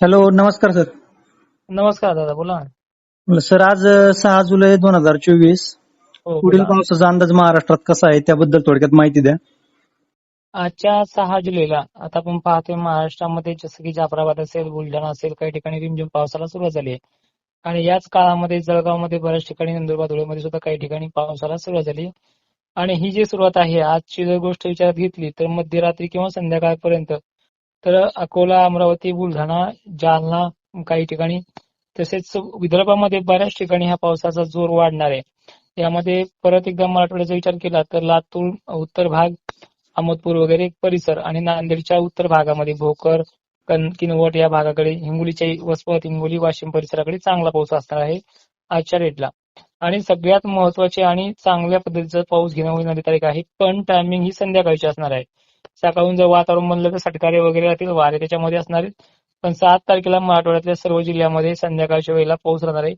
Hello नमस्कार sir. नमस्कार दादा बोला सर आज सहा जुलै दोन हजार चोवीस. हो पुढील बोला. पावसाचा अंदाज महाराष्ट्रात कसा आहे त्याबद्दल थोडक्यात माहिती द्या. आजच्या सहा जुलैला आता आपण पाहतोय महाराष्ट्रामध्ये जसं की जाफराबाद असेल बुलढाणा असेल काही ठिकाणी रिमझिम पावसाला सुरुवात झाली आहे. आणि याच काळामध्ये जळगावमध्ये बऱ्याच ठिकाणी नंदुरबार धुळेमध्ये सुद्धा काही ठिकाणी पावसाला सुरुवात झाली आणि ही जी सुरुवात आहे आजची जर गोष्ट विचारात घेतली तर मध्यरात्री किंवा संध्याकाळपर्यंत तर अकोला अमरावती बुलढाणा जालना काही ठिकाणी तसेच विदर्भामध्ये बऱ्याच ठिकाणी हा पावसाचा जोर वाढणार आहे. यामध्ये परत एकदा मराठवाड्याचा विचार केला तर लातूर उत्तर भाग अहमदपूर वगैरे परिसर आणि नांदेडच्या उत्तर भागामध्ये भोकर किनवट या भागाकडे हिंगोलीच्या वसमत हिंगोली वाशिम परिसराकडे चांगला पाऊस असणार आहे आजच्या डेटला. आणि सगळ्यात महत्त्वाचे आणि चांगल्या पद्धतीचा पाऊस घेण्यामुळे नदी तारीख आहे पण टायमिंग ही संध्याकाळची असणार आहे. सकाळून जर वातावरण बनलं तर सटकारे वगैरे राहतील वारे त्याच्यामध्ये असणार आहेत. पण सात तारखेला मराठवाड्यातल्या सर्व जिल्ह्यामध्ये संध्याकाळच्या वेळेला पाऊस राहणार आहे.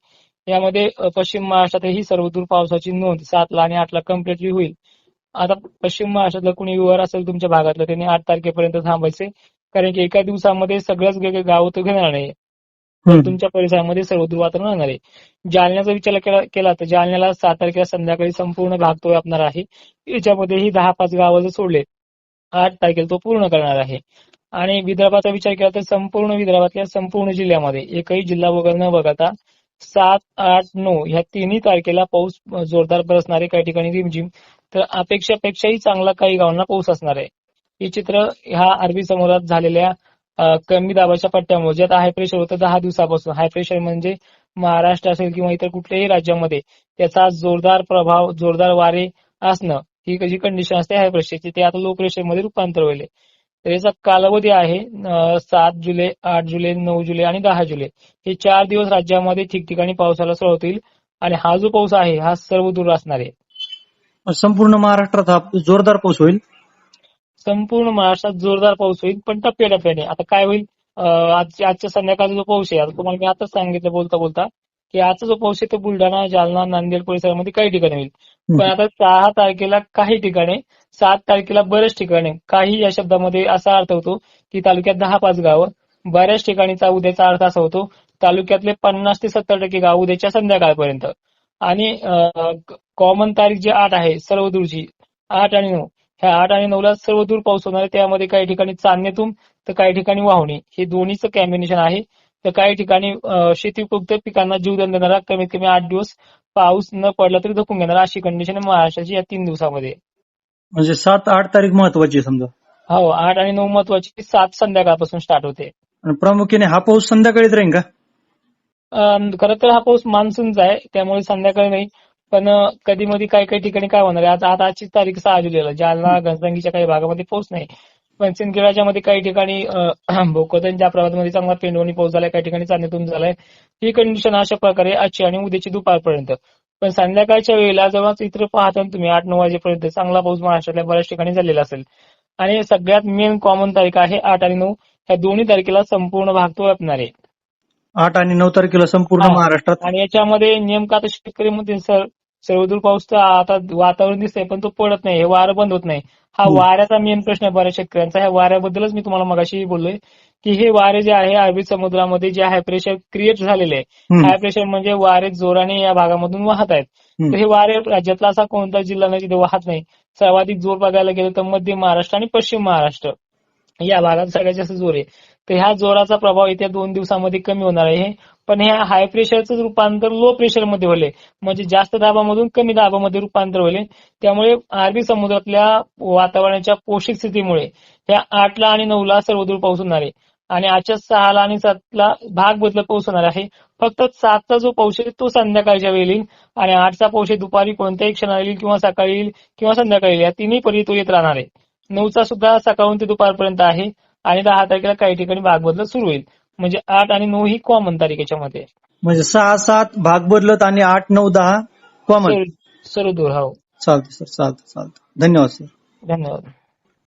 यामध्ये पश्चिम महाराष्ट्रातही सर्वदूर पावसाची नोंद सातला आणि आठला कम्प्लिटली होईल. आता पश्चिम महाराष्ट्रातलं कुणी युवर असेल तुमच्या भागातलं त्यांनी आठ तारखेपर्यंत थांबायचे. कारण की एका दिवसामध्ये सगळंच गाव तो घेणार नाही. तुमच्या परिसरामध्ये सर्वदूर वातावरण राहणार आहे. जालन्याचा विचार केला केला तर जालन्याला सात तारखेला संध्याकाळी संपूर्ण भाग तो व्यापणार आहे. याच्यामध्येही दहा पाच गावं जर सोडले आठ तारखेला तो पूर्ण करणार आहे. आणि विदर्भाचा विचार केला तर संपूर्ण विदर्भातल्या संपूर्ण जिल्ह्यामध्ये एकही जिल्हा वगैरे न बघता सात आठ नऊ ह्या तिन्ही तारखेला पाऊस जोरदार बरसणार आहे. काही ठिकाणी रिमझिम तर अपेक्षापेक्षाही चांगला काही गावांना पाऊस असणार आहे. हे चित्र ह्या अरबी समुद्रात झालेल्या कमी दाबाच्या पट्ट्यामुळे ज्यात हाय प्रेशर होतं दहा दिवसापासून. हाय प्रेशर म्हणजे महाराष्ट्र असेल किंवा इतर कुठल्याही राज्यामध्ये त्याचा जोरदार प्रभाव जोरदार वारे असणं ही जी कंडिशन असते हाय प्रेशरची ते आता लो प्रेशरमध्ये रूपांतर होईल. तर याचा कालावधी आहे सात जुलै आठ जुलै नऊ जुलै आणि दहा जुलै. हे चार दिवस राज्यामध्ये ठिकठिकाणी पावसाला सुरुवात होईल आणि हा जो पाऊस आहे हा सर्व दूर असणार आहे. संपूर्ण महाराष्ट्रात हा जोरदार पाऊस होईल? संपूर्ण महाराष्ट्रात जोरदार पाऊस होईल पण टप्प्याटप्प्याने. आता काय होईल? अं, आज आजच्या संध्याकाळचा जो पाऊस आहे आता तुम्हाला मी आताच सांगितलं बोलता बोलता. की आजचा जो पाऊस आहे तो बुलढाणा जालना नांदेड परिसरामध्ये काही ठिकाणी होईल. पण आता सहा तारखेला काही ठिकाणी सात तारखेला बऱ्याच ठिकाणी काही या शब्दामध्ये असा अर्थ होतो की तालुक्यात दहा पाच गावं बऱ्याच ठिकाणीचा उद्याचा अर्थ असा होतो तालुक्यातले पन्नास ते सत्तर टक्के गाव उद्याच्या संध्याकाळपर्यंत. आणि कॉमन तारीख जी आठ आहे सर्व दूरची आठ आणि नऊ ह्या आठ आणि नऊला सर्व दूर पाऊस होणार आहे त्यामध्ये काही ठिकाणी चांदणेतून तर काही ठिकाणी वाहुणी हे दोन्हीचं कॉम्बिनेशन आहे. तर काही ठिकाणी शेतीपुक्त पिकांना जीवदान देणारा कमीत कमी आठ दिवस पाऊस न पडला तरी धकून घेणारा अशी कंडिशन आहे महाराष्ट्राची या तीन दिवसामध्ये. म्हणजे सात आठ तारीख महत्वाची समजा. हो आठ आणि नऊ महत्वाची सात संध्याकाळपासून स्टार्ट होते. आणि प्रामुख्याने हा पाऊस संध्याकाळीच राहील का? खरं तर हा पाऊस मान्सूनचा आहे त्यामुळे संध्याकाळी नाही. पण कधी मधी काही काही ठिकाणी काय होणार आहे आता आता आजची तारीख सहा जुलैला जालना घनसंगीच्या काही भागामध्ये पाऊस नाही. पण सिंदखेडाच्या मध्ये काही ठिकाणी अं, भोकरदन ज्या प्रभागामध्ये चांगला पेंडवणी पाऊस झालाय काही ठिकाणी चांदीतून झालाय ही कंडिशन अशा प्रकारे आजची आणि उद्याची दुपारपर्यंत. पण संध्याकाळच्या वेळेला जेव्हा चित्र पाहता तुम्ही आठ नऊ वाजेपर्यंत चांगला पाऊस महाराष्ट्रातल्या बऱ्याच ठिकाणी झालेला असेल. आणि सगळ्यात मेन कॉमन तारीख आहे आठ आणि नऊ. ह्या दोन्ही तारखेला संपूर्ण भाग तो व्यापणार आहे. आठ आणि नऊ तारखेला संपूर्ण. महाराष्ट्रात? आणि याच्यामध्ये नेमका आता शेतकरी मध्ये सर सर्वदूर पाऊस तर आता वातावरण दिसतंय पण तो पडत नाही. हे वारं बंद होत नाही. हा. वाऱ्याचा मेन प्रश्न आहे बऱ्याच शेतकऱ्यांचा. ह्या वाऱ्याबद्दलच मी तुम्हाला मगाशी बोललोय की हे वारे जे आहे अरबी समुद्रामध्ये जे हाय प्रेशर क्रिएट झालेले आहे. हाय प्रेशर म्हणजे वारे जोराने या भागामधून वाहत आहेत. तर हे वारे राज्यातला असा कोणता जिल्हा नाही जिथे वाहत नाही? सर्वाधिक जोर बघायला गेलं तर मध्य महाराष्ट्र आणि पश्चिम महाराष्ट्र. या भागात सगळ्यात जास्त जोर आहे. तर ह्या जोराचा प्रभाव येत्या दोन दिवसामध्ये कमी होणार आहे. पण ह्या हाय प्रेशरचं रूपांतर लो प्रेशरमध्ये म्हणजे जास्त दाबामधून कमी दाबामध्ये रूपांतर होले त्यामुळे अरबी समुद्रातल्या वातावरणाच्या पोषक स्थितीमुळे ह्या आठला आणि नऊला सर्वदूर पाऊस होणार आहे. आणि आजच्या सहाला आणि सातला भाग बदलत पाऊस होणार आहे. फक्त सातचा जो पाऊस आहे तो संध्याकाळच्या वेळी येईल. आणि आठचा पाऊस दुपारी कोणत्याही क्षणाला येईल किंवा सकाळी येईल किंवा संध्याकाळी येईल. या तिन्ही परी तो येत राहणार आहे. नऊचा सुद्धा सकाळून ते दुपारपर्यंत आहे आणि दहा तारखेला काही ठिकाणी भाग बदलत सुरू होईल. म्हणजे आठ आणि नऊ ही कॉमन तारीख याच्यामध्ये म्हणजे सहा सात भाग बदलत आणि आठ नऊ दहा कॉमन सर्व दूर हो. चालतं सर. चालतं चालतं धन्यवाद सर. धन्यवाद.